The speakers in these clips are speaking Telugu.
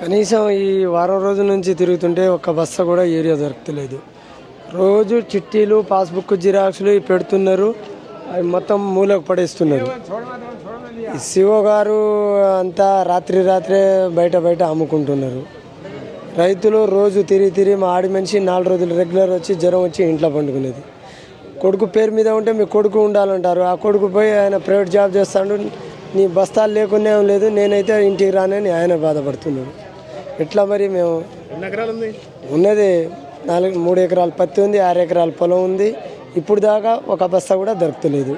కనీసం ఈ వారం రోజుల నుంచి తిరుగుతుంటే ఒక్క బస్సు కూడా ఏరియా దొరకలేదు. రోజు చిట్టీలు పాస్బుక్ జిరాక్స్లు పెడుతున్నారు. అవి మొత్తం మూలకు పడేస్తున్నారు. ఈ శివ గారు అంతా రాత్రి రాత్రే బయట బయట అమ్ముకుంటున్నారు. రైతులు రోజు తిరిగి తిరిగి మా ఆడి మనిషి నాలుగు రోజులు రెగ్యులర్ వచ్చి జ్వరం వచ్చి ఇంట్లో పండుకునేది. కొడుకు పేరు మీద ఉంటే మీ కొడుకు ఉండాలంటారు. ఆ కొడుకు పోయి ఆయన ప్రైవేట్ జాబ్ చేస్తాడు. నీ బస్తాలు లేకునే లేదు. నేనైతే ఇంటికి రానని ఆయన బాధపడుతున్నాడు. ఎట్లా మరి మేము ఉన్నది నాలుగు మూడు ఎకరాల పత్తి ఉంది ఆరు ఎకరాల పొలం ఉంది. ఇప్పుడు దాకా ఒక బస్తా కూడా దొరకలేదు.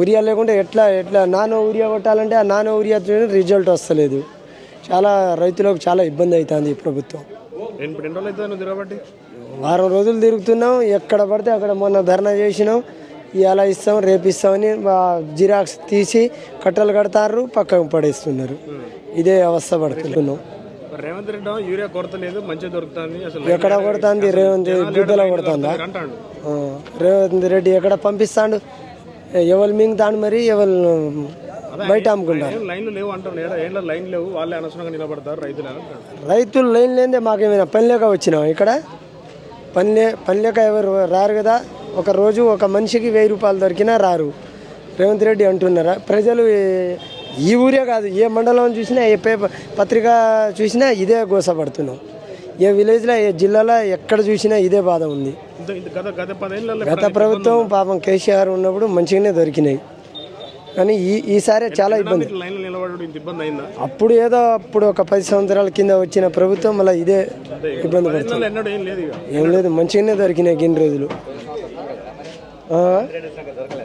ఊరియా లేకుంటే ఎట్లా ఎట్లా? నానో ఊరియా కొట్టాలంటే ఆ నానో ఊరియా రిజల్ట్ వస్తలేదు. చాలా రైతులకు చాలా ఇబ్బంది అవుతుంది ఈ ప్రభుత్వం. వారం రోజులు తిరుగుతున్నాం. ఎక్కడ పడితే అక్కడ మొన్న ధర్నా చేసినాం. ఇలా ఇస్తాం రేపు ఇస్తామని జిరాక్స్ తీసి కట్టలు కడతారు పక్కకు పడేస్తున్నారు. ఇదే అవస్థ పడుతున్నాం రేవంత్ రెడ్డి యూరియా కొరత లేదు మంచిగా దొరుకుతుంది అసలు ఎక్కడ కొడుతుంది రేవంత్ గుద్దలో కొడుతుందా రేవంత్ రెడ్డి ఎక్కడ పంపిస్తాడు? ఎవరు మింగుతాడు మరి? ఎవరు బయట అమ్ముకుంటారు? లైన్లు లేవు అంటారు లైన్ లేవు. వాళ్ళే అనవసరంగా నిలబడతారు రైతులు రైతులు లైన్ లేదే మాకేమైనా పని లేక వచ్చినాం ఇక్కడ? పని లే పని లేక ఎవరు రారు కదా? ఒక రోజు ఒక మనిషికి వెయ్యి రూపాయలు దొరికినా రారు. రేవంత్ రెడ్డి అంటున్నారా? ప్రజలు ఈ- ఊరే కాదు ఏ మండలం చూసినా ఏ పేపర్ పత్రిక చూసినా ఇదే గోసపడుతున్నాం. ఏ విలేజ్లో ఏ జిల్లాలో ఎక్కడ చూసినా ఇదే బాధ ఉంది. గత ప్రభుత్వం పాపం కేసీఆర్ ఉన్నప్పుడు మంచిగానే దొరికినాయి. కానీ ఈ ఈసారి చాలా ఇబ్బంది. అప్పుడు ఏదో అప్పుడు ఒక పది సంవత్సరాల కింద వచ్చిన ప్రభుత్వం మళ్ళీ ఇదే ఇబ్బంది పడుతుంది. ఏం లేదు మంచిగానే దొరికినాయి గిన్ని రోజులు. ಆ?